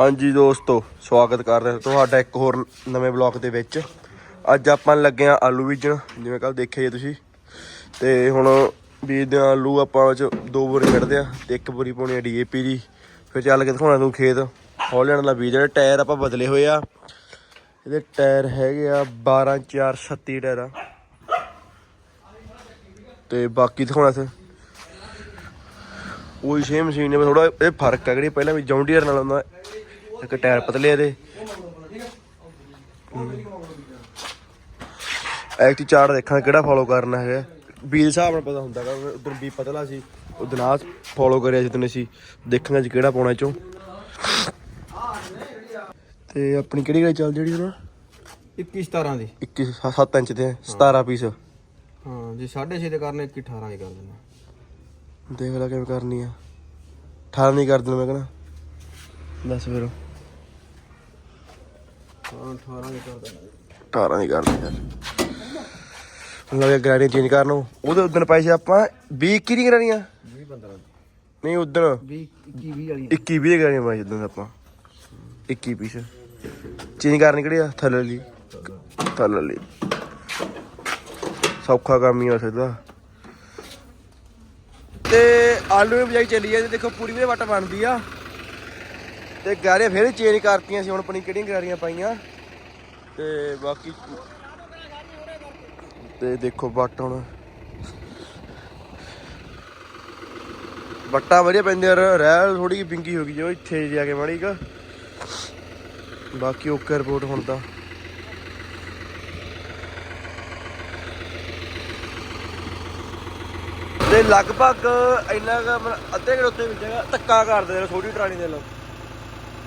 ਹਾਂਜੀ ਦੋਸਤੋ, ਸਵਾਗਤ ਕਰਦੇ ਹਾਂ ਤੁਹਾਡਾ ਇੱਕ ਹੋਰ ਨਵੇਂ ਬਲੌਗ ਦੇ ਵਿੱਚ। ਅੱਜ ਆਪਾਂ ਲੱਗੇ ਆ ਆਲੂ ਬੀਜਣ, ਜਿਵੇਂ ਕੱਲ ਦੇਖਿਆ ਜੀ ਤੁਸੀਂ। ਤੇ ਹੁਣ ਬੀਜਦੇ ਹਾਂ ਆਲੂ, ਆਪਾਂ 'ਚ ਦੋ ਬੋਰੀ ਕੱਢਦੇ ਆ ਤੇ ਇੱਕ ਬੋਰੀ ਪਾਉਣੀ ਆ ਡੀਏਪੀ ਦੀ। ਫਿਰ ਚੱਲ ਕੇ ਦਿਖਾਉਣਾ ਤੁਹਾਨੂੰ ਖੇਤ। ਹੌਲੈਂਡ ਦਾ ਬੀਜ ਜਿਹੜੇ ਟਾਇਰ ਆਪਾਂ ਬਦਲੇ ਹੋਏ ਆ। ਇਹਦੇ ਟਾਇਰ ਹੈਗੇ ਆ 12 4 36 ਟਾਇਰ ਆ। ਤੇ ਬਾਕੀ ਦਿਖਾਉਣਾ ਸੀ ਉਹੀ ਸੇਮ ਮਸ਼ੀਨ ਹੈ ਥੋੜਾ ਇਹ ਫ਼ਰਕ ਹੈ ਕਿਹੜੀ ਪਹਿਲਾਂ ਵੀ ਜੌਂਡੀਅਰ ਨਾਲ ਹੁੰਦਾ ਇੱਕ ਟਾਇਰ ਪਤਲੇ ਇਹਦੇ। ਐਕਟੀ ਚਾਰਟ ਦੇਖਾਂ ਕਿਹੜਾ ਫੋਲੋ ਕਰਨਾ ਹੈਗਾ। ਬੀ ਦੇ ਹਿਸਾਬ ਨਾਲ ਪਤਾ ਹੁੰਦਾ ਹੈਗਾ ਉਦੋਂ ਵੀ ਪਤਲਾ ਸੀ ਉਦੋਂ ਆ ਫੋਲੋ ਕਰਿਆ ਜਦੋਂ ਅਸੀਂ ਦੇਖਾਂਗੇ ਅੱਜ ਕਿਹੜਾ ਪਾਉਣਾ ਚੋਂ। ਤੇ ਆਪਣੀ ਕਿਹੜੀ ਗਾੜੀ ਚੱਲ ਜਿਹੜੀ ਹੁਣ? 21 17 ਦੀ। 21 7 ਇੰਚ ਤੇ 17 ਪੀਸ ਹਾਂ। ਜੇ 6.5 ਦੇ ਕਰਨੇ 21 18 ਦੇ ਕਰ ਦੇਣਾ ਦੇਖ ਲੈ ਕਿਵੇਂ ਕਰਨੀ ਆ। 18 ਨਹੀਂ ਕਰ ਦੇਣਾ ਮੈਂ ਕਹਣਾ ਦੱਸ ਫਿਰ। ਹਾਂ 18 ਦੇ ਕਰ ਦੇਣਾ। 18 ਨਹੀਂ ਕਰਦੇ ਯਾਰ ਹੁਣ ਲੱਗੇ ਗਾੜੀ ਚੇਂਜ ਕਰਨ ਨੂੰ ਉਹਦੇ ਉਦੋਂ ਪੈਸੇ ਆਪਾਂ 20 ਕੀ ਨਹੀਂ ਕਰਾਣੀਆਂ 20 15 ਨਹੀਂ ਉਦੋਂ 20 21 20 ਵਾਲੀ 21 20 ਕਰਾਣੀਆਂ ਪੈਸੇ ਉਦੋਂ ਆਪਾਂ। 21 ਪੀਸ। ਚੇਂਜ ਕਰਨੀ ਕਿਹੜੀ ਆ? ਥੱਲੇ ਲਈ ਥੱਲੇ ਲਈ ਸੌਖਾ ਕੰਮ ਹੀ ਆ ਸਕਦਾ ਤੇ। ਆਲੂ ਦੀ ਬਜਾਈ ਚੱਲੀ ਜਾਂਦੀ ਦੇਖੋ ਪੂਰੀ ਵੀ ਵੱਟ ਬਣਦੀ ਆ। ਤੇ ਗਾਰੇ ਫਿਰ ਚੇਂਜ ਕਰਤੀਆਂ ਸੀ, ਹੁਣ ਆਪਣੀ ਕਿਹੜੀਆਂ ਗਾਰੀਆਂ ਪਾਈਆਂ। ਤੇ ਬਾਕੀ ਤੇ ਦੇਖੋ ਵੱਟ ਹੁਣ। ਵੱਟਾਂ ਵਧੀਆ ਪੈਂਦੇ ਯਾਰ ਰਹਿਲ ਥੋੜੀ ਜਿਹੀ ਬਿੰਗੀ ਹੋ ਗਈ ਜੋ ਇੱਥੇ ਜਾ ਕੇ ਮਾੜੀ ਕਾ। ਬਾਕੀ ਓਕੇ ਰਿਪੋਰਟ ਹੁਣ ਤਾਂ। ਤੇ ਲਗਭਗ ਇੰਨਾ ਕੁ ਮਤਲਬ ਅੱਧੇ ਕਿਲੋ ਉੱਤੇ ਧੱਕਾ ਕਰਦੇ ਨੇ ਛੋਟੀ ਟਰਾਲੀ ਦੇ ਲੋ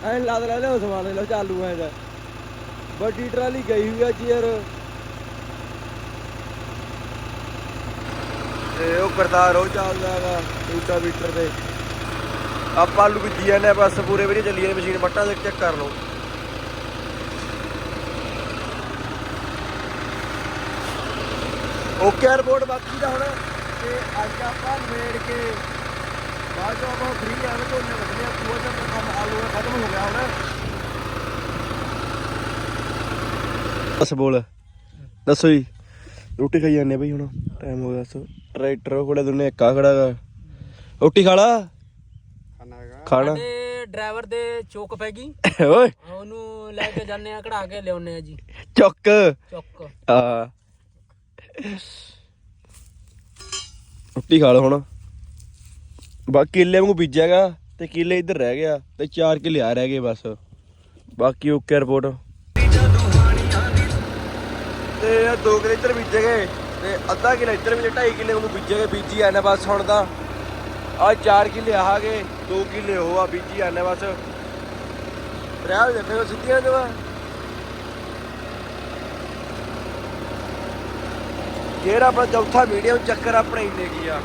ਐਂ ਲੱਦ ਲੈ ਲਿਓ ਸਮਾਨ, ਲੋ ਚਾਲੂ ਐ ਦਾ ਵੱਡੀ ਟਰਾਲੀ ਗਈ ਹੋਈ ਆ ਜੀ ਤੇ ਉਹ ਕਰਤਾਰ ਉਹ ਚੱਲਦਾ ਹੈਗਾ, ਦੂਜਾ ਮੀਟਰ ਤੇ। ਆਪਾਂ ਆਲੂ ਬੀਜੀ ਜਾਂਦੇ ਬਸ ਪੂਰੇ ਵਧੀਆ ਚੱਲੀ ਜਾਂਦੀ, ਮਸ਼ੀਨ ਬੱਟਾ ਦੇਖ ਚੈੱਕ ਕਰ ਲਓ ਓਕੇ ਰਿਪੋਰਟ ਬਾਕੀ ਦਾ ਹੁਣ। ਤੇ ਅੱਜ ਆਪਾਂ ਮੇੜ ਕੇ ਬਾਅਦ ਚੋਂ ਆਪਾਂ ਫ੍ਰੀ ਆਵੇ ਤੋਂ ਨੇ ਵੱਢਨੇ ਆ ਪੂਰਾ ਜਿਹਾ ਕੰਮ ਆਲੂ ਦਾ ਖਤਮ ਹੋ ਗਿਆ ਹੁਣ। ਬਸ ਬੋਲ। ਦੱਸੋ ਜੀ ਰੋਟੀ ਖਾਈ ਜਾਂਦੇ ਆ ਬਈ ਹੁਣ ਟਾਈਮ ਹੋ ਗਿਆ ਦੱਸੋ। ਟਰੈਕਟਰ ਕੋਲੇ ਦੋਨੇ ਇੱਕਾ ਖੜਾ ਗਾ। ਰੋਟੀ ਖਾ ਲਾ। ਖਾਣਾ ਹੈਗਾ। ਖਾਣਾ। ਸਾਡੇ ਡਰਾਈਵਰ ਦੇ ਚੁੱਕ ਪੈ ਗਈ। ਓਏ। ਉਹਨੂੰ ਲੈ ਕੇ ਜਾਂਦੇ ਆ ਕਢਾ ਕੇ ਲਿਆਉਨੇ ਆ ਜੀ। ਚੁੱਕ। ਚੁੱਕ। ਆ ਰੋਟੀ ਖਾ ਲਓ ਹੁਣ। ਬਾਕੀ ਕਿੱਲੇ ਵਾਂਗੂ ਬੀਜਿਆਗਾ ਤੇ ਕਿੱਲੇ ਇੱਧਰ ਰਹਿ ਗਿਆ ਤੇ 4 ਕਿੱਲੇ ਆ ਰਹਿ ਗਏ ਬਸ। ਬਾਕੀ ਓਕੇ ਰਿਪੋਰਟ ਤੇ ਇਹ ਦੋ ਕਿੱਲੇ ਇੱਧਰ ਬੀਜੇ ਗਏ ਤੇ ਅੱਧਾ ਕਿੱਲਾ ਇੱਧਰ ਵੀ 2.5 ਕਿੱਲੇ ਵਾਂਗੂ ਬੀਜੇ ਗਏ, ਬੀਜੀ ਆਣਾ ਬਸ ਹੁਣ ਤਾਂ। ਆ 4 ਕਿੱਲੇ ਆ ਗਏ 2 ਕਿੱਲੇ ਉਹ ਆ, ਬੀਜੀ ਆਣਾ ਬਸ। ਰਹਿ ਦੇਖੋ ਸਿੱਧੀਆਂ ਜਵਾ ਜਿਹੜਾ ਆਪਣਾ ਚੌਥਾ ਮੀਡੀਅਮ ਚੱਕਰ ਆਪਣੇ ਇੰਨੇ ਕੀ ਆ।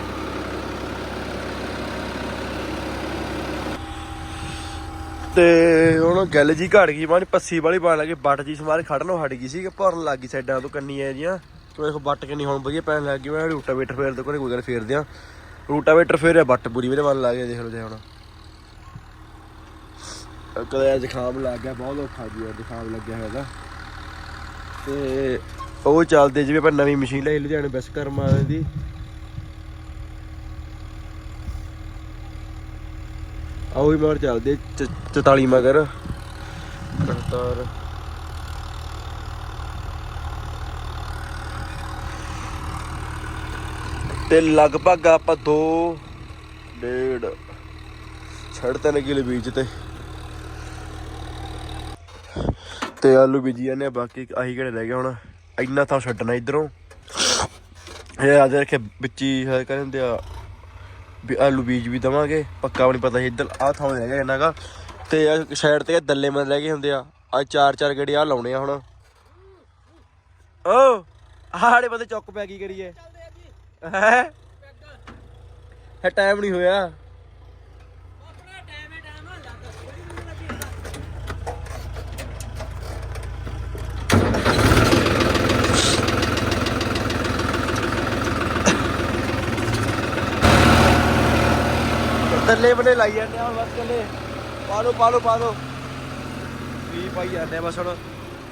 ਤੇ ਹੁਣ ਗੱਲ ਜੀ ਘੜ ਗਈ, ਮਾਂ ਪੱਸੀ ਵਾਲੀ ਪਾਣ ਲੱਗੇ ਬੱਟ ਜੀ ਸਮਾਰ ਖੜਨੋਂ ਹਟ ਗਈ ਸੀ ਕਿ ਭਰਨ ਲੱਗ ਗਈ ਸਾਈਡਾਂ ਤੋਂ ਕੰਨੀਆਂ ਜੀਆਂ ਤੋ ਦੇਖੋ ਬੱਟ ਕਿੰਨੀ ਹੁਣ ਵਧੀਆ ਪੈਣ ਲੱਗ ਗਈ, ਮੈਂ ਰੂਟਾਵੇਟਰ ਫੇਰ ਦੇ ਕੋਲ ਕੋਈ ਗੱਲ ਫੇਰਦੇ ਆ। ਰੂਟਾਵੇਟਰ ਫੇਰਿਆ ਬੱਟ ਪੂਰੀ ਵੀਰੇ ਵੱਲ ਲੱਗ ਗਿਆ ਦੇਖ ਲਓ ਜੇ ਹੁਣ। ਕਦੇ ਜ਼ੁਕਾਮ ਲੱਗ ਗਿਆ, ਬਹੁਤ ਔਖਾ ਜੀ ਜ਼ੁਕਾਮ ਲੱਗਿਆ ਹੋਇਆ ਦਾ ਤੇ ਉਹ ਚੱਲਦੇ ਜਿਵੇਂ ਆਪਾਂ ਨਵੀਂ ਮਸ਼ੀਨ ਲਈ ਲੁਧਿਆਣੇ ਵਿਸ਼ਕਰਮਾ ਦੀ। ਆਓ ਹੀ ਮਗਰ ਚੱਲਦੇ 44 ਮਗਰ। ਕਰਤਾਰ ਤੇ ਲਗਭਗ ਆਪਾਂ 2 ਡੇਢ ਛੜ ਤਿੰਨ ਕਿਲੇ ਬੀਜ ਤੇ। ਤੇ ਆਲੂ ਬੀਜੀ ਜਾਂਦੇ ਆ, ਬਾਕੀ ਆਹੀ ਕਿਹੜੇ ਰਹਿ ਗਏ ਹੁਣ। ਇੰਨਾ ਤਾਂ ਛੱਡਣਾ ਇਧਰੋਂ। ਇਹ ਆ ਦੇ ਵਿੱਚ ਹੀ ਹੈ ਕਹਿੰਦੇ ਆ ਆਲੂ ਬੀਜ ਵੀ ਦਵਾਂਗੇ। ਪੱਕਾ ਵੀ ਨਹੀਂ ਪਤਾ ਸੀ ਇੱਧਰ, ਆਹ ਥਾਂ ਰਹਿ ਗਿਆ ਇਹਨਾਂ ਦਾ ਤੇ ਸਾਈਡ ਤੇ ਦੱਲੇ ਮਨ ਰਹਿ ਗਏ ਹੁੰਦੇ ਆ। ਆ ਚਾਰ ਚਾਰ ਗੇੜੇ ਆ ਲਾਉਣੇ ਆ ਹੁਣ। ਓ ਆੜੇ ਬੰਦੇ ਚੁੱਕ ਪੈ ਕੀ ਕਰੀਏ। ਹੈ? ਹੈ ਟਾਈਮ ਨਹੀਂ ਹੋਇਆ। ਥੱਲੇ ਬਨੇ ਲਾਈ ਜਾਂਦੇ ਆ ਬਸ ਥੱਲੇ। ਪਾ ਲਓ ਪਾ ਲਓ ਪਾ ਲਓ। ਵੀ ਪਾਈ ਜਾਂਦੇ ਆ ਬਸ ਹੁਣ।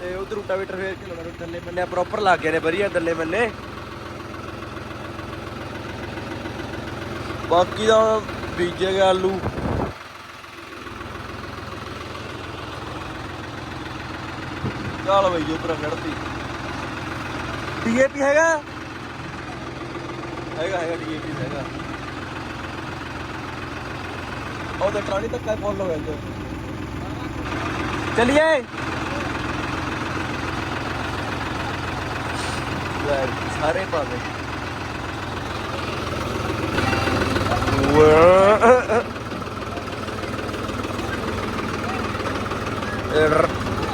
ਤੇ ਉਧਰ ਰੂਟਾਵੇਟਰ ਫੇਰ ਕੇ ਲਾਉਣਾ? ਦੱਲੇ ਮੰਨੇ ਪ੍ਰੋਪਰ ਲੱਗ ਗਏ ਨੇ ਵਧੀਆ ਦੱਲੇ ਮੰਨੇ ਬਾਕੀ ਦਾ ਬੀਜੇ ਗਏ ਆਲੂ। ਚੱਲ ਬਈ ਉਪਰ ਖੜਦੀ ਡੀਏਪੀ ਹੈਗਾ? ਹੈਗਾ ਹੈਗਾ, ਡੀਏਪੀ ਹੈਗਾ। ਉਹ ਤੇ ਟਰਾਲੀ ਤੱਕ ਫੁੱਲ ਹੋ ਗਿਆ ਜੋ ਚਲਿਏ। ਸਾਰੇ ਪਾਵੇ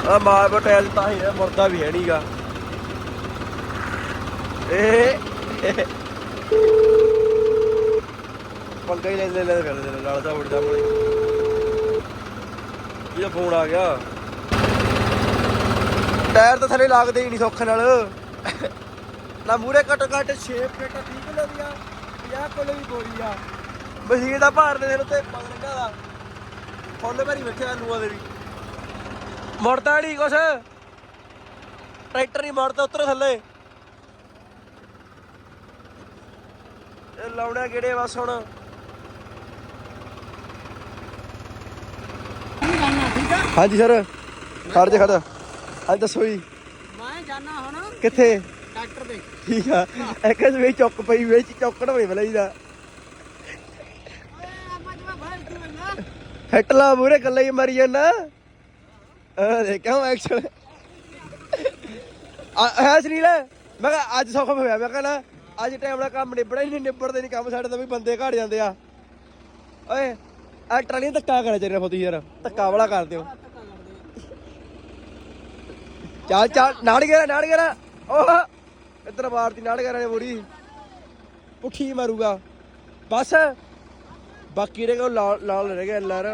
ਆ ਮਾਰ ਬਟੈਲ ਤਾਂ ਹੀ ਹੈ ਮਰਦਾ ਵੀ ਹੈ ਨਹੀਂਗਾ ਇਹ ਪੰਗਾ ਹੀ ਲੈ ਲੈ ਲੈ ਫਿਰਦੇ ਨੇ ਨਾਲ ਦਾ ਉੜਦਾ ਮਲੇ ਇਹ ਫੋਨ ਆ ਗਿਆ। ਟਾਇਰ ਤਾਂ ਥੱਲੇ ਲੱਗਦੇ ਹੀ ਨਹੀਂ ਸੌਖ ਨਾਲ। ਨਾ ਮੂਰੇ ਘੱਟ ਘੱਟ 6 ਪਲੇਟਾਂ ਠੀਕ ਲੱਗਦੀਆਂ 50 ਕੋਲੇ ਵੀ ਗੋਲੀ ਆ। ਮਸ਼ੀਨ ਦਾ ਭਾਰ ਦੇ ਦੇ ਤੇ ਦਾ। ਫੁੱਲ ਭਰੀ ਬੈਠੇ ਆਲੂਆਂ ਦੇ ਵੀ ਮੁੜਦਾ ਨਹੀਂ ਕੁਛ। ਟਰੈਕਟਰ ਨਹੀਂ ਮੁੜਦਾ ਉੱਤਰ ਥੱਲੇ। ਇਹ ਲਾਉਣਾ ਕਿਹੜੇ ਬਸ ਹੁਣ। ਹਾਂਜੀ ਸਰ ਖੜ ਜਾ ਖੜ ਜਾ। ਹਾਂਜੀ ਦੱਸੋ ਜੀ। ਮੈਂ ਜਾਣਾ ਹੁਣ ਕਿੱਥੇ? ਡਾਕਟਰ ਦੇ। ਠੀਕ ਆ। ਇੱਕ ਸਵੇ ਚੁੱਕ ਪਈ ਵਿੱਚ ਚੌਕੜ ਹੋਏ ਬਲੇ ਦਾ ਹਟਲਾ ਮੂਰੇ ਕੱਲਾ ਹੀ ਮਰੀ ਜਾਂਦਾ। ਆ ਦੇ ਕਿਉਂ ਐਕਸ਼ਨ ਹੈ ਸੁਨੀਲ ਮੈਂ ਕਿਹਾ ਅੱਜ ਸੌਖਾ ਹੋਇਆ ਮੈਂ ਕਹਿੰਦਾ ਅੱਜ ਟਾਈਮ ਨਾਲ ਕੰਮ ਨਿਬੜਾ ਹੀ ਨਹੀਂ ਨਿਬੜਦੇ ਨਹੀਂ ਕੰਮ। ਸਾਡੇ ਤਾਂ ਵੀ ਬੰਦੇ ਘੜ ਜਾਂਦੇ ਆ। ਓਏ ਆ ਟਰਾਲੀ ਨੂੰ ਧੱਕਾ ਕਰਿਆ ਚਾਹੀਦਾ ਫੋਤੀ ਯਾਰ। ਧੱਕਾ ਵਾਲਾ ਕਰ ਦਿਓ। ਚੱਲ ਚੱਲ, ਨਾੜ ਗਿਆ ਨਾੜ ਗਿਆ ਓਹ, ਇੱਧਰ ਮਾਰਤੀ ਪੁੱਠੀ ਮਾਰੂਗਾ। ਬਸ। ਬਾਕੀ ਰਹਿ ਗਿਆ ਲਾਲ ਲਾਲ ਰਹਿ ਗਿਆ ਲਰ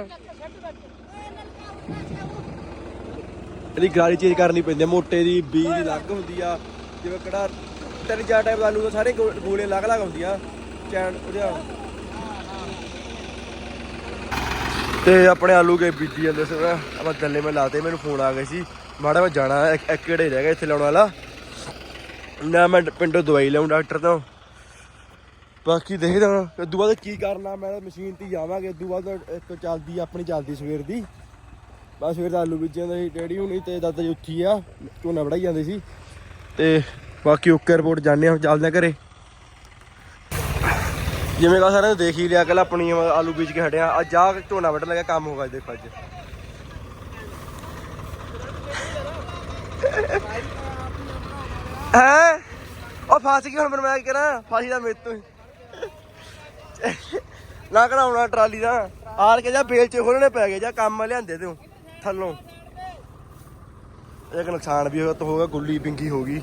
ਇਹਦੀ ਗਾੜੀ ਚੇਂਜ ਕਰਨੀ ਪੈਂਦੀ ਮੋਟੇ ਦੀ ਬੀ ਦੀ ਲੱਗ ਹੁੰਦੀ ਆ। ਜਿਵੇਂ ਕਿਹੜਾ ਤਿੰਨ ਚਾਰ ਟਾਈਪ ਆਲੂ ਦਾ ਸਾਰੇ ਗੋ- ਗੋਲੇ ਅਲੱਗ ਅਲੱਗ ਹੁੰਦੀਆਂ ਚੈਨ ਉਹਦਾ ਤੇ ਆਪਣੇ ਆਲੂ ਕੇ ਬੀਜੀ ਜਾਂਦੇ ਸੀ। ਆਪਾਂ ਗੱਲੇ ਮੈਂ ਲਾਤੇ, ਮੈਨੂੰ ਫੋਨ ਆ ਗਿਆ ਸੀ। ਮਾੜਾ ਮੈਂ ਜਾਣਾ ਇੱਕ ਕਿਹੜੇ ਰਹਿ ਗਿਆ ਇੱਥੇ ਲਾਉਣ ਵਾਲਾ। ਨਾ ਮੈਂ ਪਿੰਡੋਂ ਦਵਾਈ ਲਿਆਉਂ ਡਾਕਟਰ ਤੋਂ। ਬਾਕੀ ਦੇਖਦੇ ਹਾਂ ਇਦੋਂ ਬਾਅਦ ਕੀ ਕਰਨਾ, ਮੈਂ ਮਸ਼ੀਨ ਤੇ ਜਾਵਾਂਗੇ ਇਦੋਂ ਬਾਅਦ ਇੱਕ ਚੱਲਦੀ, ਆਪਣੀ ਚੱਲਦੀ ਸਵੇਰ ਦੀ। ਬਸ ਸਵੇਰ ਦਾ ਆਲੂ ਬੀਜਿਆਂ ਦਾ ਸੀ ਡੈਡੀ ਹੁਣੀ ਤੇ ਦਾਦਾ ਜੀ ਉੱਥੀ ਆ, ਝੋਨਾ ਵੜਾਈ ਜਾਂਦੇ ਸੀ। ਤੇ ਬਾਕੀ ਓਕੇ ਰਿਪੋਰਟ ਜਾਣੇ ਆ ਚੱਲਦੇ ਆ ਘਰੇ। ਜਿਵੇਂ ਕਾ ਸਾਰਿਆਂ ਨੇ ਦੇਖ ਹੀ ਲਿਆ ਕੱਲ ਆਪਣੀ ਆਲੂ ਬੀਜ ਕੇ ਹਟਿਆ ਅੱਜ ਆ ਝੋਨਾ ਵੱਢਣ ਲੱਗਾ ਕੰਮ ਹੋਗਾ ਦੇਖੋ ਅੱਜ। ਹੈ? ਉਹ ਫਸ ਗਈ ਹੁਣ ਮੈਨੂੰ ਮੈਂ ਕਰਾਂ? ਫਾਸੀ ਦਾ ਮੇਰੇ ਤੋਂ। ਹੀ। ਨਾ ਕਢਾਉਣਾ ਟਰਾਲੀ ਦਾ। ਆਲ ਕੇ ਜਾ ਬੇਲ ਚ ਖੋਲਣੇ ਪੈ ਗਏ, ਜਾਂ ਕੰਮ ਲਿਆਂਦੇ ਤੂੰ, ਥੱਲੋਂ। ਇੱਕ ਨੁਕਸਾਨ ਵੀ ਹੋਇਆ, ਤਾਂ ਹੋਗਾ ਗੁੱਲੀ ਪਿੰਗੀ ਹੋ ਗਈ।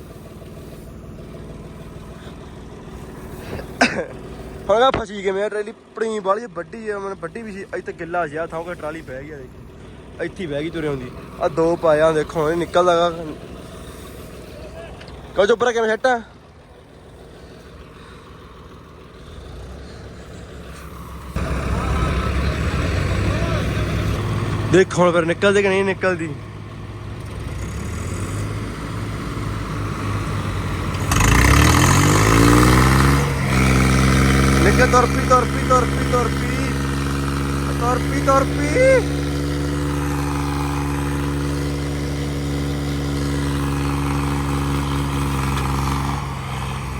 ਹੁਣ ਆ ਫਸੀ ਕਿਵੇਂ ਆ ਟਰਾਲੀ? ਪੜੀ ਵਾਲੀ ਵੱਡੀ ਆ, ਮੈਨੂੰ ਵੱਡੀ ਵੀ ਸੀ ਇੱਥੇ ਗਿੱਲਾ ਸੀ ਆ ਥਾਂ ਕੋ ਟਰਾਲੀ ਬਹਿ ਗਈ ਦੇਖ। ਇੱਥੇ ਬਹਿ ਗਈ ਤੁਰੇ ਹੁੰਦੀ ਆ ਦੋ ਪਾਇਆ, ਦੇਖੋ, ਇਹ ਨਿਕਲਦਾਗਾ ਕਹੋ ਚੋਪਰਾ ਕਿਵੇਂ ਸੈੱਟ ਆ? ਦੇਖ ਹੁਣ ਫਿਰ ਨਿਕਲਦੇ ਕਿ ਨਹੀਂ ਨਿਕਲਦੀ। ਨਿਕਲ ਤੁਰਪੀ ਤੁਰਪੀ ਤੁਰਪੀ ਤੁਰਪੀ ਤੁਰਪੀ ਤੁਰਪੀ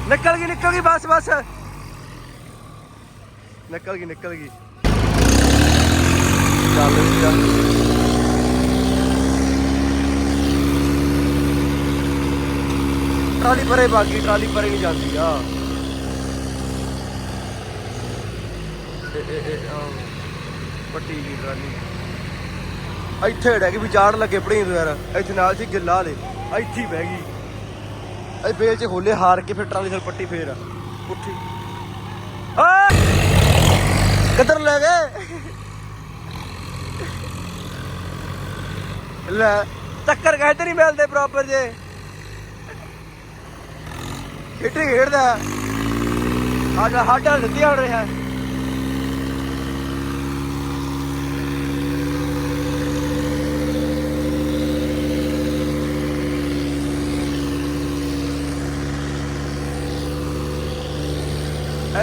ਨਿਕਲ ਗਈ ਨਿਕਲ ਗਈ, ਬਸ ਬਸ। ਨਿਕਲ ਗਈ ਨਿਕਲ ਗਈ। ਚੱਲ ਚੱਲ। ਟਰਾਲੀ ਪਰੇ ਬਾਗੀ ਟਰਾਲੀ ਪਰੇ ਨਹੀਂ ਜਾਂਦੀ, ਆ। ਪੱਟੀ ਦੀ ਟਰਾਲੀ। ਇੱਥੇ ਡੈ ਗਈ ਵੀ ਚਾੜ ਲੱਗੇ ਪੜੀ ਯਾਰ। ਇੱਥੇ ਨਾਲ ਸੀ ਗਿੱਲਾ ਦੇ ਇੱਥੇ ਬਹਿ ਗਈ। ਇਹ ਬੇਲ ਚ ਖੋਲੇ, ਹਾਰ ਕੇ ਫਿਰ ਟਰਾਲੀ ਨਾਲ ਪੱਟੀ ਫੇਰ। ਉੱਠੀ ਆ ਕਿੱਧਰ ਲੈ ਗਏ? ਲੈ ਟੱਕਰ ਕਹਤੇ ਨਹੀਂ ਮਿਲਦੇ ਪ੍ਰੋਪਰ ਜੇ। ਖੇਡੀ ਖੇਡਦਾ। ਸਾਡਾ ਸਾਡਾ ਦਿੱਤੀ ਹੋ ਰਿਹਾ।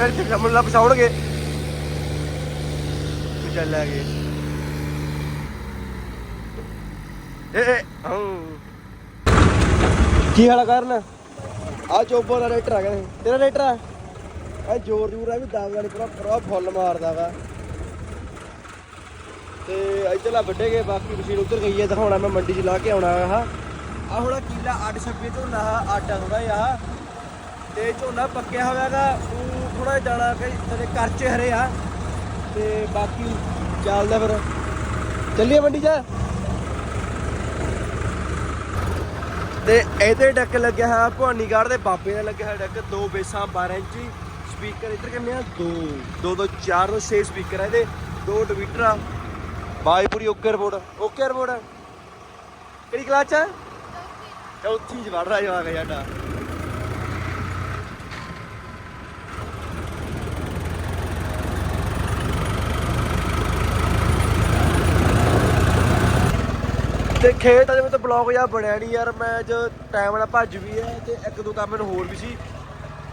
ਅਗਰ ਇੱਥੇ ਕੰਮ ਲੱਭ ਸਾਉਣਗੇ ਚੱਲ ਲੈ ਗਏ ਏ ਏ ਹੂੰ ਕੀ ਹਾਲ ਆ ਕਰਨ? ਆ ਚੋਬੋ ਦਾ ਰੇਟਰ ਆ ਗਿਆ ਤੇਰਾ ਰੇਟਰ ਆ? ਇਹ ਜ਼ੋਰ ਜ਼ੋਰ ਆ ਵੀ ਦਾਗ ਵਾਲੀ ਪੂਰਾ ਪੂਰਾ ਫੁੱਲ ਮਾਰਦਾ ਵਾ। ਤੇ ਇੱਧਰਲਾ ਵੱਡੇ ਗਏ ਬਾਕੀ ਮਸ਼ੀਨ ਉੱਧਰ ਗਈ ਹੈ ਦਿਖਾਉਣਾ ਮੈਂ ਮੰਡੀ 'ਚ ਲਾ ਕੇ ਆਉਣਾ ਆ ਆ ਹੁਣ ਕੀਲਾ ਅੱਡ ਛੱਪੇ ਝੋਨਾ ਆਹ ਅੱਡ ਆ ਥੋੜਾ ਜਿਹਾ। ਤੇ ਝੋਨਾ ਪੱਕਿਆ ਹੋਇਆਗਾ ਉਹ ਥੋੜਾ ਜਾਣਾ ਕਿ ਤੇਰੇ ਕਰਚੇ ਹਰੇ ਆ। ਤੇ ਬਾਕੀ ਚੱਲਦਾ ਫਿਰ। ਚੱਲੀਏ ਮੰਡੀ 'ਚ ਤੇ ਇਹਦੇ ਡੱਕ ਲੱਗਿਆ ਹੈ ਭਵਾਨੀਗੜ੍ਹ ਦੇ ਬਾਬੇ ਦਾ ਲੱਗਿਆ ਹੈ ਡੱਕ, ਦੋ ਬੇਸਾਂ 12 ਇੰਚੀ, ਸਪੀਕਰ ਇੱਧਰ ਕਿੰਨੇ ਆ? ਦੋ। ਦੋ ਦੋ, ਚਾਰ ਤੋਂ ਛੇ ਸਪੀਕਰ ਆ ਇਹਦੇ। ਦੋ ਡਿਵੀਟਰ ਆ। ਬਾਈ ਪੂਰੀ ਓਕੇ ਰਿਪੋਰਟ। Okay report. ਕਿਹੜੀ ਕਲਾਸ ਚ ਚੌਥੀ ਚ ਵੜ ਰਿਹਾ ਜਵਾਕ ਸਾਡਾ। ਤੇ ਖੇਤ ਅਜੇ ਤਾਂ ਬਲੌਗ ਜਿਹਾ ਬਣਿਆ ਨਹੀਂ ਯਾਰ, ਮੈਂ ਅੱਜ ਟਾਈਮ ਵਾਲਾ ਭੱਜ ਵੀ ਹੈ ਤੇ ਇੱਕ ਦੋ ਕੰਮ ਮੈਨੂੰ ਹੋਰ ਵੀ ਸੀ।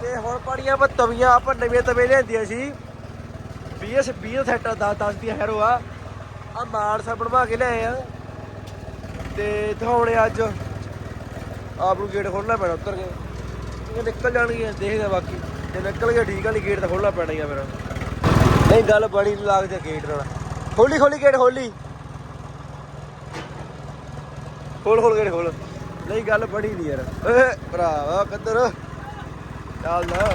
ਤੇ ਹੁਣ ਪਾੜੀਆਂ ਆਪਾਂ ਤਵੀਆਂ, ਆਪਾਂ ਨਵੀਆਂ ਤਵੇ ਲਿਆਂਦੀਆਂ ਸੀ। 20 20 ਸੈਟ 10 10 ਦੀ ਹੈਰੋ ਆ। ਆ ਮਾਨਸਾ ਬਣਵਾ ਕੇ ਲਿਆਏ ਆ। ਤੇ ਦਿਖਾਉਣੇ ਅੱਜ। ਆਪ ਨੂੰ ਗੇਟ ਖੋਲਣਾ ਪੈਣਾ ਉੱਤਰ ਕੇ। ਇਹ ਨਿਕਲ ਜਾਣਗੀਆਂ, ਦੇਖਦੇ ਆ ਬਾਕੀ। ਜੇ ਨਿਕਲ ਗਿਆ ਠੀਕ ਆ, ਨਹੀਂ ਗੇਟ ਤਾਂ ਖੋਲਣਾ ਪੈਣਾ ਹੀ ਆ ਫਿਰ। ਨਹੀਂ, ਗੱਲ ਬੜੀ ਨੀ ਲੱਗਦੀ ਗੇਟ ਨਾਲ। ਖੋਲੀ ਖੋਲੀ ਗੇਟ ਖੋਲੀ। ਖੋਲ ਖੋਲ ਗੇਟ ਖੋਲ। ਨਹੀਂ, ਗੱਲ ਬੜੀ ਨਹੀਂ ਯਾਰ। ਓਏ, ਭਰਾਵਾ, ਕਿੱਧਰ? ਚੱਲ ਨਾ।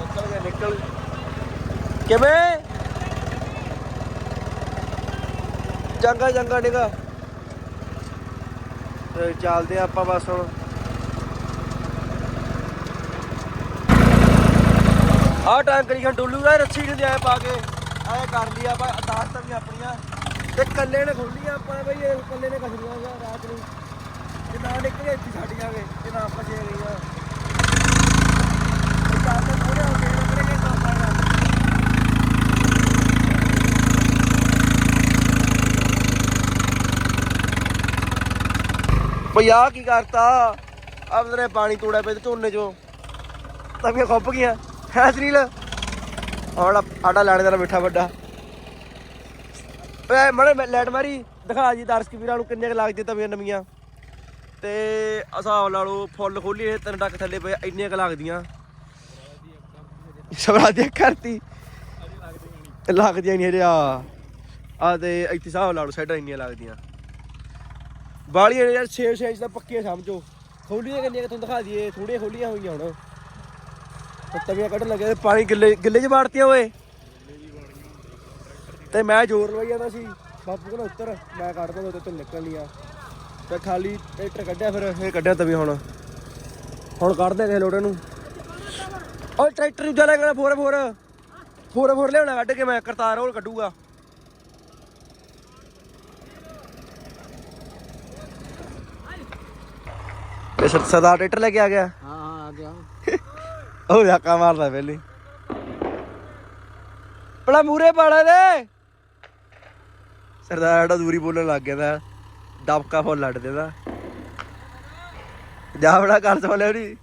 ਨਿਕਲ ਗਿਆ ਨਿਕਲ ਕਿਵੇਂ? ਚੰਗਾ ਚੰਗਾ, ਡੇਗਾ। ਚੱਲਦੇ ਆ ਆਪਾਂ ਬਸ ਹੁਣ। ਆ ਟਾਂਕਰੀ ਖਾਂ ਡੁੱਲੂ ਦਾ ਰੱਸੀ ਨੂੰ ਜਾਏ ਪਾ ਕੇ। ਐ ਕਰ ਲਈ ਆਪਾਂ ਅਦਾਸ ਵੀ ਆਪਣੀਆਂ। ਤੇ ਕੱਲੇ ਨੇ ਖੋਲੀਆਂ ਆਪਾਂ ਬਈ ਇਹ ਕੱਲੇ ਨੇ ਕਸਰੀਆਂ ਗਿਆ ਰਾਤ ਨੂੰ। ਜੇ ਨਾ ਨਿਕਲੇ ਇੱਥੇ ਛੱਡ ਜਾਵੇ ਜੇ ਨਾ ਆਪਾਂ ਜੇ ਗਈਆਂ ਇਹ ਚਾਰ ਤਾਂ ਪੂਰੇ ਹੋ ਗਏ ਨੇ ਕਿਹੜੇ ਕੰਮ ਕਰਨਾ ਆ ਕੀ ਕਰਤਾ? ਆਪ ਨੇ ਪਾਣੀ ਤੋੜਿਆ ਪਏ ਝੋਨੇ ਚੋਂ। ਤਵੀਆਂ ਖੁੱਪ ਗਈਆਂ। ਹੈ ਸਰੀਲ ਹੁਣ ਆਡਾ ਲਾਣੇ ਦਾ ਮਿੱਠਾ ਵੱਡਾ। ਓਏ ਮੜੇ ਲੈਟ ਮਾਰੀ, ਦਿਖਾ ਜੀ ਦਰਸ਼ਕ ਵੀਰਾਂ ਨੂੰ ਕਿੰਨੇ ਕੁ ਲੱਗਦੇ ਤਵੀਆਂ ਨਵੀਆਂ। ਤੇ ਹਿਸਾਬ ਲਾ ਲਓ ਫੁੱਲ ਖੋਲੀ ਇਹ ਤਿੰਨ ਟੱਕ ਥੱਲੇ ਪਏ ਇੰਨੀਆਂ ਕੁ ਲੱਗਦੀਆਂ। ਸਵਰਾ ਦੀ ਕਰਤੀ। ਲੱਗਦੀਆਂ ਨਹੀਂ ਹਜੇ ਆ ਆ ਤੇ ਇੱਥੇ ਹਿਸਾਬ ਲਾ ਲਓ ਸਾਈਡਾਂ ਇੰਨੀਆਂ ਲੱਗਦੀਆਂ। ਬਾਲੀਆਂ ਯਾਰ 6 6 ਇੰਚ ਦਾ ਪੱਕੀਆਂ ਸਮਝੋ। ਖੋਲੀਆਂ ਕਿੰਨੀਆਂ ਕੁ, ਤੁਹਾਨੂੰ ਦਿਖਾ ਦਈਏ ਥੋੜੀਆਂ ਖੋਲੀਆਂ ਹੋਈਆਂ ਹੁਣ। ਤਵੀਆਂ ਕੱਢਣ ਲੱਗੇ, ਤੇ ਪਾਣੀ ਗਿੱਲੇ ਗਿੱਲੇ ਚ ਮਾਰਤੀਆਂ ਓਏ। ਤੇ ਮੈਂ ਜ਼ੋਰ ਲਵਾਈ ਜਾਂਦਾ ਸੀ। ਬਾਪੂ ਕਹਿੰਦਾ ਉੱਤਰ ਮੈਂ ਕੱਢਦਾ ਉਹਦੇ ਤੋਂ ਨਿਕਲ ਲਿਆ ਤੇ ਖਾਲੀ ਟਰੈਕਟਰ ਕੱਢਿਆ ਫਿਰ ਇਹ ਕੱਢਿਆ ਤਵੀ ਹੁਣ। ਹੁਣ ਕੱਢਦੇ ਕਿਸੇ ਲੋਟੇ ਨੂੰ। ਓਏ ਟਰੈਕਟਰ ਨੂੰ ਲੈ ਕੇ ਫੋਰ ਫੋਰ। ਫੋਰ ਫੋਰ ਲਿਆਉਣਾ ਕੱਢ ਕੇ ਮੈਂ ਕਰਤਾਰ ਹੋਲ ਕੱਢੂਗਾ। ਇਹ ਸਰ- ਸਰਦਾਰ ਟਰੈਕਟਰ ਲੈ ਕੇ ਆ ਗਿਆ। ਹਾਂ ਹਾਂ ਆ ਗਿਆ। ਉਹ ਧੱਕਾ ਮਾਰਦਾ ਪਹਿਲੇ ਬੜਾ ਮੂਰੇ ਪਾੜਾ ਦੇ। ਸਰਦਾਰ ਸਾਡਾ ਦੂਰੀ ਬੋਲਣ ਲੱਗ ਗਿਆ ਦਾ। ਦਬਕਾ ਫੁੱਲ ਲੱਡ ਦੇਦਾ ਜਾ ਬੜਾ ਕਰ ਸੋਲੇ ਉਹਦੀ।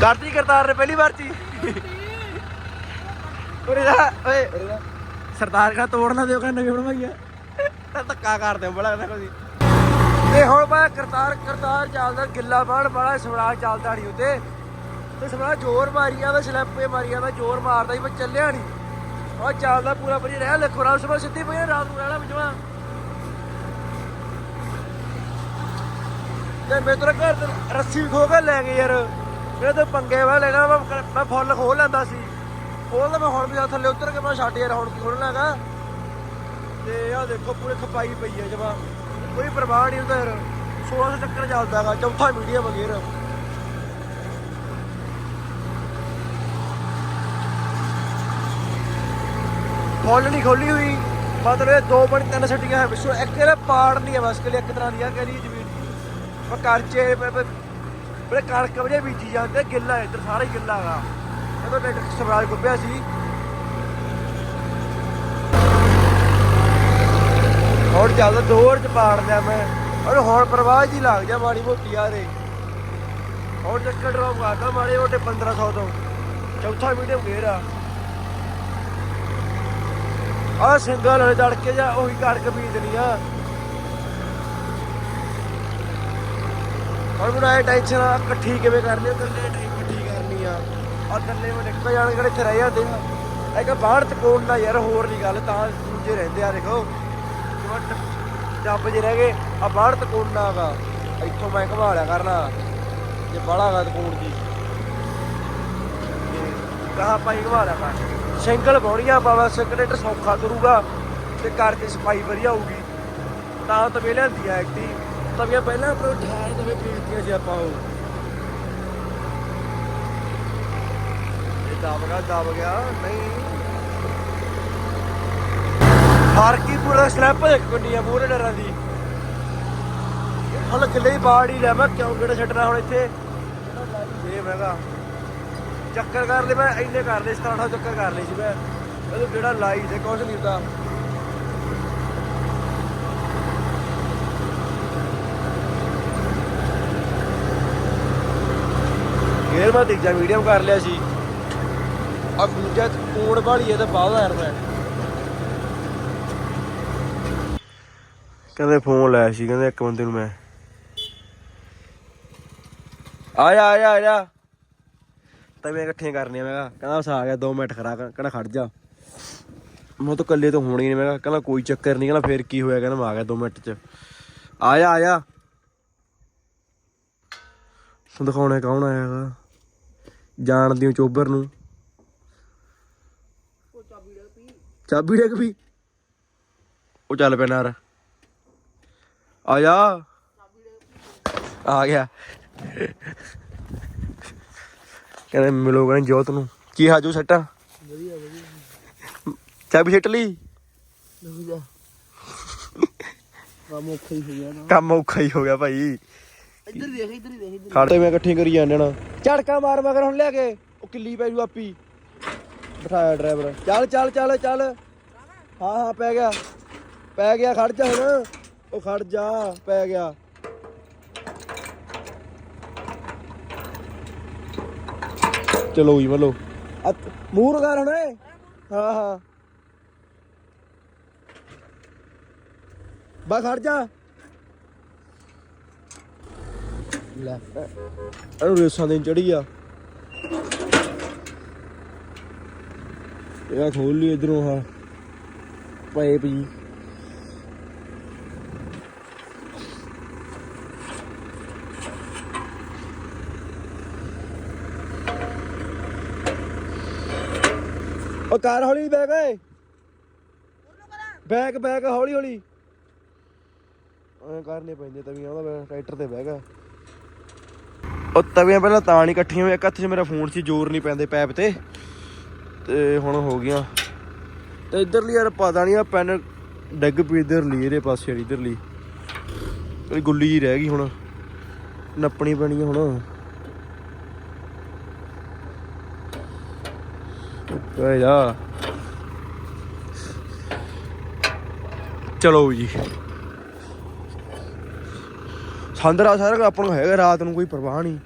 ਕਰਤੀ ਕਰਤਾਰ ਨੇ ਪਹਿਲੀ ਵਾਰ ਚ ਉਰੇ ਜਾ, ਓਏ। ਸਰਦਾਰ ਕਾ ਤੋੜ ਨਾ ਦਿਓ, ਕਹਿੰਦਾ ਨਵੀਂ ਬਣਵਾਈਆ ਤਾਂ ਧੱਕਾ ਕਰਦੇ ਬੜਾ ਕਹਿੰਦਾ ਕੋਈ। ਤੇ ਹੁਣ ਮੈਂ ਕਰਤਾਰ ਕਰਤਾਰ ਚੱਲਦਾ, ਗਿੱਲਾ ਬਾਣ ਬੜਾ ਸਵਰਾਜ ਚੱਲਦਾ ਨਹੀਂ ਉੱਤੇ। ਤੇ ਸਵਰਾਜ ਜ਼ੋਰ ਮਾਰੀ ਦਾ ਸਲੈਪੇ ਮਾਰੀ ਦਾ ਜ਼ੋਰ ਮਾਰਦਾ ਹੀ ਮੈਂ ਚੱਲਿਆ ਨਹੀਂ ਉਹ ਚੱਲਦਾ ਪੂਰਾ ਵਧੀਆ ਰਹਿ ਲਿਖੋ ਰਾਤ ਸਵੇਰ ਸਿੱਧੀ ਪਈ ਆ, ਰਾਤ ਨੂੰ ਰਹਿਣਾ ਵਿਜਵਾ। ਤੇ ਮੈਂ ਤੇਰੇ ਘਰ ਤੇ ਰੱਸੀ ਖੋ ਕੇ ਲੈ ਗਏ ਯਾਰ। ਮੇਰੇ ਤੇ ਪੰਗੇ ਵਾ ਲੈਣਾ ਮੈਂ ਫੁੱਲ ਖੋਲ ਲੈਂਦਾ ਸੀ। ਖੋਲਦਾ ਮੈਂ ਹੁਣ ਵੀ ਥੱਲੇ ਉਤਰ ਕੇ ਮੈਂ ਛੱਡ ਯਾਰ ਹੁਣ ਕੀ ਖੋਲਣਾਗਾ ਤੇ ਆ ਦੇਖੋ ਪੂਰੇ ਖਪਾਈ ਪਈ ਹੈ ਜਮਾ। ਕੋਈ ਪਰਵਾਹ ਨਹੀਂ ਹੁੰਦਾ ਯਾਰ। 1600 ਚੱਕਰ ਚੱਲਦਾਗਾ ਚੌਥਾ ਮੀਡੀਆ ਗੇਅਰ ਫੁੱਲ ਨਹੀਂ ਖੋਲੀ ਹੋਈ। ਮਤਲਬ ਇਹ ਦੋ ਬਣ, ਤਿੰਨ ਛੱਡੀਆਂ ਹੈ ਵਿਸ਼ੋ ਇੱਕ ਇਹਦਾ ਪਾੜ ਨਹੀਂ ਹੈ ਬਸ ਕਿ ਇੱਕ ਤਰ੍ਹਾਂ ਦੀ ਆ ਕਹਿੰਦੀ ਜ਼ਮੀਨ ਮੈਂ ਕਰਚੇ ਬੜੇ ਕਣਕ ਵਜੇ ਬੀਜੀ ਜਾਂਦੇ ਗਿੱਲਾ ਇੱਧਰ, ਸਾਰਾ ਹੀ ਗਿੱਲਾ ਹੈਗਾ ਇਹਦਾ ਟਰੈਕਟਰ ਸਵਰਾਜ ਗੁੱਬਿਆ ਸੀ। ਹੁਣ ਚੱਲਦਾ ਦੋਰ ਚ ਪਾੜ ਲਿਆ ਮੈਂ। ਔਰ ਹੁਣ ਪ੍ਰਵਾਹ ਜੀ ਲੱਗ ਜਾ ਮਾੜੀ ਮੋਟੀ ਆ ਰੇ ਹੋਰ ਚੱਕਰ ਡ੍ਰੌਪ ਕਰਦਾ ਮਾੜੇ ਮੋਟੇ 1500 ਤੋਂ। ਚੌਥਾ ਮੀਡੀਅਮ ਗੇਅਰ ਆ। ਆ ਸਿੰਗਲ ਹਲੇ ਦੜ ਕੇ ਜਾ ਉਹੀ ਕੜਕ ਬੀਜਣੀ ਆ ਹੁਣ ਮੈਨੂੰ ਇਹ ਟੈਨਸ਼ਨ ਆ, ਇਕੱਠੀ ਕਿਵੇਂ ਕਰਨੀ ਆ? ਇਕੱਲੇ ਇਕੱਠੀ ਕਰਨੀ ਆ। ਆ ਇਕੱਲੇ ਮੈਂ ਨਿਕਲ ਜਾਣ ਕਿਹੜੇ ਇੱਥੇ ਰਹਿ ਜਾਂਦੇ ਆ? ਇੱਕ ਬਾਹਰ ਤਕੋਣ ਦਾ ਯਾਰ, ਹੋਰ ਨਹੀਂ ਗੱਲ, ਤਾਂ ਦੂਜੇ ਰਹਿੰਦੇ ਆ, ਦੇਖੋ। ਜਿਵੇਂ ਜੇ ਰਹਿ ਗਏ ਆ ਬਾਹਰ ਤਕੋਣ ਦਾ ਗਾ ਇੱਥੋਂ ਮੈਂ ਘੁਮਾ ਲਿਆ ਕਰਨਾ। ਜੇ ਬਾਹਲਾ ਗਾ ਤਕੋਣ ਦੀ ਕਹਾ ਪਾਈ ਘੁਮਾ ਲਿਆ ਕਰ ਸਿੰਗਲ ਬੋੜੀਆਂ ਪਾਵਾ ਸੈਕਟਰ ਸੌਖਾ ਕਰੂਗਾ ਤੇ ਕਰਕੇ ਸਫ਼ਾਈ ਵਧੀਆ ਹੋਊਗੀ। ਤਾਂ ਤਵੇ ਲਿਆਂਦੀ ਆ ਐਕਟੀ ਤਵੀਆਂ ਪਹਿਲਾਂ ਪਰ ਠਾਰ ਤਵੇ ਪੀੜਤੀਆਂ ਸੀ ਆਪਾਂ ਉਹ। ਇਹ ਦਬ ਗਿਆ ਦਬ ਗਿਆ, ਨਹੀਂ। ਫ਼ਰਕ ਪੂਰਾ ਸਲੈਪ ਇੱਕ ਗੱਡੀਆਂ ਮੂਹਰੇ ਡਰਾਂ ਦੀ। ਹਲ ਕਿਲੇ ਹੀ ਬਾੜ ਹੀ ਲੈ, ਮੈਂ ਕਿਉਂ ਕਿਹੜਾ ਛੱਡਣਾ ਹੁਣ ਇੱਥੇ? ਇਹ ਮੈਗਾ ਚੱਕਰ ਕਰ ਲਏ ਮੈਂ, ਇੰਨੇ ਕਰ ਲਏ 17 ਚੱਕਰ ਕਰ ਲਏ ਸੀ ਮੈਂ। ਇਹਨੂੰ ਕਿਹੜਾ ਲਾਈ ਤੇ ਕੁਛ ਨਹੀਂ ਹੁੰਦਾ। ਗੇਰ ਮੈਂ ਤੀਜਾ ਮੀਡੀਅਮ ਕਰ ਲਿਆ ਸੀ। ਆ ਦੂਜਾ ਕੋਣ ਵਾਲੀ ਹੈ ਤਾਂ ਬਾਹਲਾ ਯਾਰ ਮੈਂ ਕਹਿੰਦੇ ਫੋਨ ਲਾਇਆ ਸੀ, ਕਹਿੰਦੇ ਇੱਕ ਬੰਦੇ ਨੂੰ ਮੈਂ। ਆਇਆ ਆਇਆ ਆਇਆ ਤਵੇਂ ਇਕੱਠੀਆਂ ਕਰਨੀਆਂ ਮੈਂ ਕਿਹਾ ਕਹਿੰਦਾ ਬਸ ਆ ਗਿਆ 2 ਮਿੰਟ ਖੜਾ ਕਹਿੰਦਾ ਖੜ ਜਾ। ਮੈਂ ਤਾਂ ਇਕੱਲੇ ਤੋਂ ਹੋਣੀ ਨਹੀਂ ਮੈਂ ਕਿਹਾ ਕਹਿੰਦਾ ਕੋਈ ਚੱਕਰ ਨਹੀਂ ਕਹਿੰਦਾ ਫੇਰ ਕੀ ਹੋਇਆ ਕਹਿੰਦਾ ਮੈਂ ਆ ਗਿਆ 2 ਮਿੰਟ ਚ। ਆ ਜਾ ਆ ਜਾ ਤੁਹਾਨੂੰ ਦਿਖਾਉਣਾ ਕੌਣ ਆਇਆਗਾ ਜਾਣਦੀ ਹੋ ਚੋਬਰ ਨੂੰ। ਚਾਬੀ ਡਿੱਗ ਪਈ। ਉਹ ਚੱਲ ਪਿਆ ਨਾਰ। ਆ ਜਾ ਆ ਗਿਆ। ਕਹਿੰਦੇ ਮਿਲੋ ਕਹਿੰਦੇ ਜੋਤ ਨੂੰ। ਕੀ ਹਾਜੂ ਸੱਟਾ? ਵਧੀਆ ਵਧੀਆ ਚਾਬੀ ਸਿੱਟ ਲਈ? ਕੰਮ ਔਖਾ ਹੀ ਹੋ ਗਿਆ ਨਾ। ਕੰਮ ਔਖਾ ਹੀ ਹੋ ਗਿਆ ਭਾਈ। ਇੱਧਰ ਦੇਖ ਇੱਧਰ ਹੀ ਦੇਖ। ਇੱਧਰ ਖੜਦੇ ਮੈਂ ਇਕੱਠੀ ਕਰੀ ਜਾਂਦੇ ਨਾ। ਝੜਕਾ ਮਾਰ ਮਗਰ ਹੁਣ ਲਿਆ ਕੇ। ਉਹ ਕਿੱਲੀ ਪੈ ਜੂ ਆਪੀ। ਬਿਠਾਇਆ ਡਰਾਈਵਰ। ਚੱਲ ਚੱਲ ਚੱਲ ਚੱਲ। ਹਾਂ ਹਾਂ ਪੈ ਗਿਆ। ਪੈ ਗਿਆ ਖੜ ਜਾ ਹੁਣ। ਉਹ ਖੜ ਜਾ ਪੈ ਗਿਆ। ਚਲੋ ਜੀ ਮਲੋ ਮੂਰ ਕਰ ਹੁਣ ਏ। ਹਾਂ ਹਾਂ। ਬਾ ਖੜ ਜਾ। ਲੈ। ਇਹਨੂੰ ਰੇਸਾਂ ਦੇਣ ਚੜੀ ਆ। ਇਹ ਖੋਲ ਲਈ ਇਧਰੋਂ ਹਾਂ ਪਾਈਪ ਜੀ ਉਹ ਕਾਰ ਹੌਲੀ ਬੈਗ ਓਏ ਬੈਗ ਬੈਗ ਹੌਲੀ ਹੌਲੀ। ਐ ਕਰਨੇ ਪੈਂਦੇ ਤਵੀਆਂ ਉਹਦਾ ਟਰੈਕਟਰ ਤੇ ਬਹਿ ਗਿਆ। ਉਹ ਤਵੀਆਂ ਪਹਿਲਾਂ ਤਾਂ ਨਹੀਂ ਇਕੱਠੀਆਂ ਹੋਈਆਂ ਇੱਕ ਹੱਥ 'ਚ ਮੇਰਾ ਫੋਨ ਸੀ ਜ਼ੋਰ ਨਹੀਂ ਪੈਂਦੇ ਪੈਪ ਤੇ। ਤੇ ਹੁਣ ਹੋ ਗਈਆਂ। ਤੇ ਇਧਰਲੀ ਯਾਰ ਪਤਾ ਨਹੀਂ ਆ ਪੈਨ ਡਿੱਗ ਪਈ ਇਧਰਲੀ ਇਹਦੇ ਪਾਸੇ ਵਾਲੀ ਇਧਰਲੀ। ਗੁੱਲੀ ਜੀ ਰਹਿ ਗਈ ਹੁਣ। ਨੱਪਣੀ ਪੈਣੀ ਹੁਣ। ਓਏ ਜਾ। ਚਲੋ ਜੀ। ਸੰਦਰਾ ਸਾਰਾ ਆਪਾਂ ਨੂੰ ਹੈਗਾ, ਰਾਤ ਨੂੰ ਕੋਈ ਪਰਵਾਹ ਨਹੀਂ।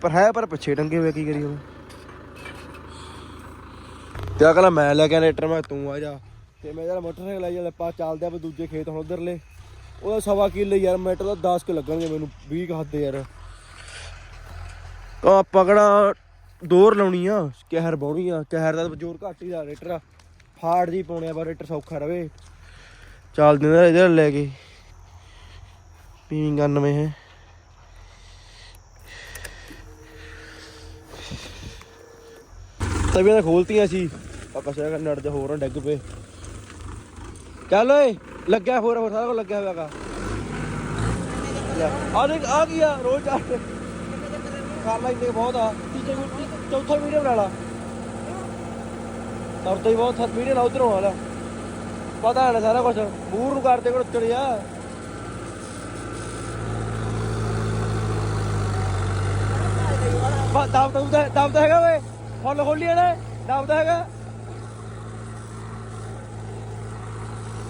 ਪਰ ਹੈ, ਪਰ ਪਿੱਛੇ ਟੰਗੇ ਹੋਏ ਕੀ ਕਰੀ ਹੁਣ? ਤੇ ਅਗਲਾ ਮੈਂ ਲੈ ਕੇ ਰੇਟਰ ਮੈਂ ਤੂੰ ਆ ਜਾ। ਤੇ ਮੈਂ ਯਾਰ ਮੋਟਰਸਾਈਕਲ ਆਈ ਜਦ ਆਪਾਂ ਚੱਲਦੇ ਆਪਾਂ ਦੂਜੇ ਖੇਤ ਹੁਣ ਉਧਰਲੇ। ਉਹਦਾ ਸਵਾ ਕਿੱਲੇ ਯਾਰ, ਮੀਟਰ ਦਾ 10 ਕਿ ਲੱਗਣਗੇ ਮੈਨੂੰ 20 ਕੁ ਹੱਦ ਯਾਰ। ਆ ਪਕੜਾ ਦੋਰ ਲਾਉਣੀ ਆ, ਕਹਿਰ ਬਾਉਣੀ ਆ, ਕਹਿਰ ਦਾ ਜ਼ੋਰ ਘੱਟ ਹੀ ਦਾ ਰੇਟਰ ਆ। ਫਾੜ ਜੀ ਪਾਉਣੇ ਆ, ਪਰ ਰੇਟਰ ਸੌਖਾ ਰਵੇ। ਚੱਲਦੇ ਨੇ ਇਧਰ ਲੈ ਕੇ। ਪੀਂਗ 99 ਹੈ। ਤਵੀਆਂ ਤਾਂ ਖੋਲਤੀਆਂ ਸੀ। ਪਾਪਾ ਸ਼ਾਇਦ ਨੜ ਜਾ ਹੋਰ ਨਾ ਡਿੱਗ ਪਏ। ਚੱਲ ਓਏ, ਲੱਗਿਆ ਹੋਰ ਹੋਰ ਸਾਰਾ ਕੁਝ ਲੱਗਿਆ ਹੋਇਆਗਾ ਆ ਦੇਖ ਆ ਗਿਆ ਰੋਜ਼ ਚਾਰ ਕਰ ਲੈ ਇੰਨੇ ਬਹੁਤ ਆ। ਚੌਥਾ ਵੀਡੀਓ ਬਣਾ ਲਾ। ਤਰ ਹੀ ਬਹੁਤ ਵੀਡੀਓ ਨਾ ਉਧਰੋਂ ਆ ਲੈ। ਪਤਾ ਹੈ ਨਾ ਸਾਰਾ ਕੁਝ ਮੂਰ ਨੂੰ ਕਰਦੇ ਕੋਲ ਚੜਿਆ ਬਾ, ਦਬ ਦਬ ਦਾ ਦਾ ਹੈਗਾ ਓਏ। ਫੁੱਲ ਖੋਲੀ ਨੇ ਦਬ ਦਾ ਹੈਗਾ।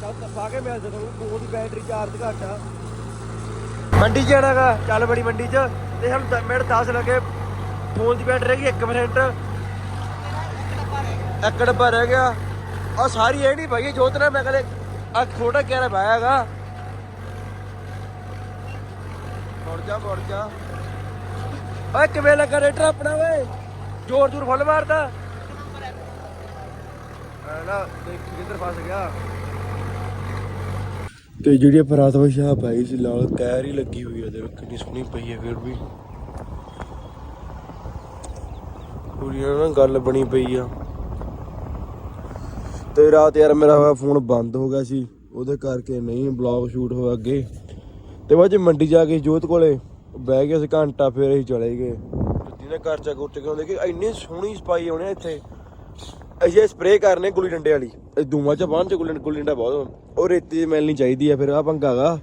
ਚੱਲ ਪਾ ਕੇ ਮੈਂ ਜਦੋਂ ਫੋਨ ਦੀ ਬੈਟਰੀ ਚਾਰਜ ਘੱਟ ਆ। ਮੰਡੀ ਚ ਜਾਣਾਗਾ ਚੱਲ ਬੜੀ ਮੰਡੀ ਚ। ਤੇ ਸਾਨੂੰ ਦ- ਮਿੰਟ 10 ਲੱਗੇ। ਫੋਨ ਦੀ ਬੈਟਰੀ ਰਹਿ ਗਈ 1% ਇੱਕ ਡੱਬਾ ਰਹਿ ਗਿਆ। ਆ ਸਾਰੀ ਇਹ ਨਹੀਂ ਭਾਈ ਜੋਤ ਨੇ ਮੈਂ ਕਦੇ ਆ ਛੋਟਾ ਕਿਹੜਾ ਪਾਇਆਗਾ ਮੁੜ ਜਾ ਮੁੜ ਜਾ। ਓਏ ਕਿਵੇਂ ਲੱਗਾ ਰੇਟਰ ਆਪਣਾ ਓਏ। ਜ਼ੋਰ ਜ਼ੋਰ ਫੁੱਲ ਮਾਰਦਾ। ਨਾ, ਦੇਖ, ਕਿੱਧਰ ਫਸ ਗਿਆ। ਤੇ ਜਿਹੜੀ ਪਰਾਤ ਵਸ਼ਾ ਪਾਈ ਸੀ, ਲਾਲ ਕੈਰ ਹੀ ਲੱਗੀ ਹੋਈ ਆ ਦੇਖ ਕਿੰਨੀ ਸੋਹਣੀ ਪਈ ਹੈ ਫਿਰ ਵੀ। ਪੂਰੀ ਨਾ ਗੱਲ ਬਣੀ ਪਈ ਆ। ਤੇ ਰਾਤ ਯਾਰ ਮੇਰਾ ਫੋਨ ਬੰਦ ਹੋ ਗਿਆ ਸੀ, ਉਹਦੇ ਕਰਕੇ ਨਹੀਂ ਬਲੌਗ ਸ਼ੂਟ ਹੋਇਆ ਅੱਗੇ। ਤੇ ਬਾਅਦ ਚ ਮੰਡੀ ਜਾ ਕੇ ਜੋਤ ਕੋਲੇ ਬਹਿ ਗਏ ਸੀ, ਘੰਟਾ ਫਿਰ ਅਸੀਂ ਚਲੇ ਗਏ। ਜਿਹਨੇ ਘਰ ਚਾ ਕੁੱਟ ਕੇ ਆਉਂਦੇ ਇੰਨੀ ਸੋਹਣੀ ਸਪਾਈ ਆਉਣੀ ਇੱਥੇ। ਅਸੀਂ ਸਪਰੇਅ ਕਰਨੇ ਗੁੱਲੀ ਡੰਡੇ ਵਾਲੀ। ਇਹ ਦੂਮਾ ਚ ਬਾਹਨ ਚ ਗੁੱਲੀ ਗੁੱਲੀ ਡੰਡਾ ਬਹੁਤ ਉਹ ਰੇਤੀ ਦੀ ਮਿਲਣੀ ਚਾਹੀਦੀ ਆ ਫਿਰ ਆ ਪੰਗਾਗਾ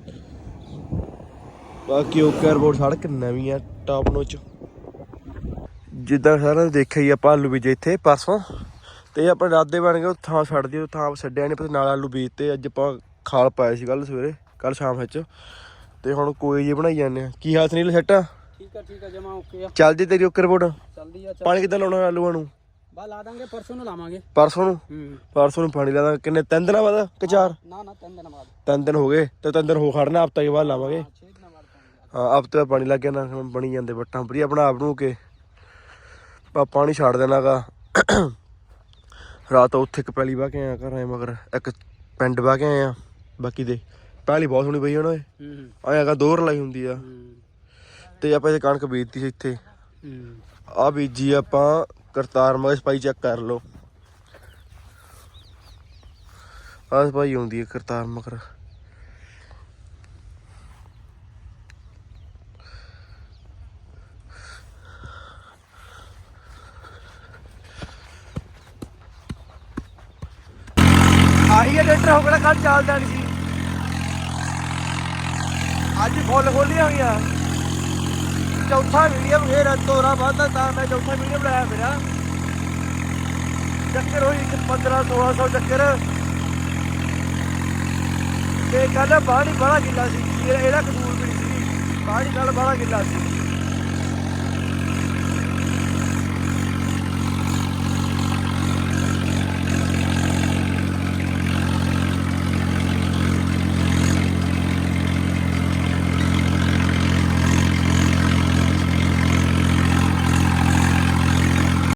ਬਾਕੀ ਓਕੇ 에어ਪੋਰਟ ਸੜਕ ਨਵੀਂ ਆ ਟਾਪ ਨੋਚ ਜਿੱਦਾਂ ਸਾਰਾ ਦੇਖਿਆ ਹੀ ਆਪਾਂ ਆਲੂ ਬੀਜੇ ਇੱਥੇ ਪਰਸੋਂ ਤੇ ਆਪਣੇ ਰਾਦੇ ਬਣ ਗਏ ਉਹ ਥਾਂ ਛੱਡ ਦਿਓ ਥਾਂ ਛੱਡਿਆ ਨਹੀਂ ਪਰ ਨਾਲ ਆਲੂ ਬੀਜਤੇ ਅੱਜ ਆਪਾਂ ਖਾਲ ਪਾਇਆ ਸੀ ਕੱਲ ਸਵੇਰੇ ਕੱਲ ਸ਼ਾਮ ਵਿੱਚ। ਤੇ ਹੁਣ ਕੋਈ ਜੇ ਬਣਾਈ ਜਾਂਦੇ ਆ। ਕੀ ਹਾਲ ਸੁਨੀਲ ਸੈੱਟ ਠੀਕ ਆ ਠੀਕ ਆ ਜਮਾ ਓਕੇ ਆ। ਚੱਲਦੀ ਤੇਰੀ ਓਕੇ ਰਿਪੋਰਟ। ਚੱਲਦੀ ਆ ਚੱਲ ਪਾਣੀ ਕਿੱਦਾਂ ਲਾਉਣਾ ਆਲੂਆਂ ਨੂੰ? ਬਾ ਲਾ ਦਾਂਗੇ ਪਰਸੋਂ ਨੂੰ ਲਾਵਾਂਗੇ। ਪਰਸੋਂ ਨੂੰ? ਹੂੰ। ਪਰਸੋਂ ਨੂੰ ਪਾਣੀ ਲਾਦਾ ਕਿੰਨੇ ਤਿੰਨ ਦਿਨਾਂ ਬਾਅਦ ਕਿ ਚਾਰ? ਨਾ ਨਾ ਤਿੰਨ ਦਿਨ ਬਾਅਦ। ਤਿੰਨ ਦਿਨ ਹੋ ਗਏ ਤੇ ਤਿੰਨ ਦਿਨ ਹੋ ਖੜਨਾ ਹਫਤਾ ਕੇ ਬਾਅਦ ਲਾਵਾਂਗੇ। 6 ਦਿਨਾਂ ਬਾਅਦ ਪਾਵਾਂਗੇ ਹਾਂ ਹਫ਼ਤੇ ਬਾਅਦ ਪਾਣੀ ਲੱਗ ਗਿਆ ਨਾ ਬਣੀ ਜਾਂਦੇ ਵੱਟਾਂ ਵਧੀਆ ਆਪਣਾ ਆਪ ਨੂੰ ਕੇ। ਪਾਣੀ ਛੱਡ ਦੇਣਾਗਾ। ਰਾਤ ਉੱਥੇ ਇੱਕ ਪੈਲੀ ਵਾਹ ਕੇ ਆਇਆ ਘਰ ਆਏ ਮਗਰ ਇੱਕ ਪਿੰਡ ਵਾਹ ਕੇ ਆਇਆ। ਬਾਕੀ ਦੇ ਪੈਲੀ ਬਹੁਤ ਸੋਹਣੀ ਪਈ ਉਹਨਾਂ ਓਏ। ਹੂੰ। ਆਏਗਾ ਦੋ ਰਲਾਈ ਹੁੰਦੀ ਆ। ਤੇ ਆਪਾਂ ਇਹ ਕਣਕ ਬੀਜਤੀ ਸੀ ਇੱਥੇ। ਆ ਬੀਜੀ ਆਪਾਂ ਕਰਤਾਰ ਮਗਰ ਸਪਾਈ ਚੈੱਕ ਕਰ ਲਓ। ਆ ਸਪਾਈ ਆਉਂਦੀ ਹੈ ਕਰਤਾਰ ਮਗਰ। ਆਹੀ ਹੈ, ਡਾਕਟਰ ਹੋ ਕਿਹੜਾ ਕੱਲ ਚੱਲਦਾ ਨਹੀਂ ਸੀ। ਅੱਜ ਫੁੱਲ ਖੋਲੀਆਂ ਹੋਈਆਂ। ਚੌਥਾ ਵੀਡੀਓ ਫੇਰ ਤੋਰਾ ਵਾਧਾ ਤਾਂ ਮੈਂ ਚੌਥਾ ਵੀਡੀਓ ਬਣਾਇਆ ਮੇਰਾ। ਚੱਕਰ ਹੋਈ ਕਿ 15 1600 ਚੱਕਰ। ਤੇ ਕੱਲ ਬਾਣੀ ਬੜਾ ਗਿੱਲਾ ਸੀ। ਇਹ- ਇਹਦਾ ਕਸੂਰ ਵੀ ਨਹੀਂ ਸੀ। ਬਾਣੀ ਨਾਲ ਬੜਾ ਗਿੱਲਾ ਸੀ।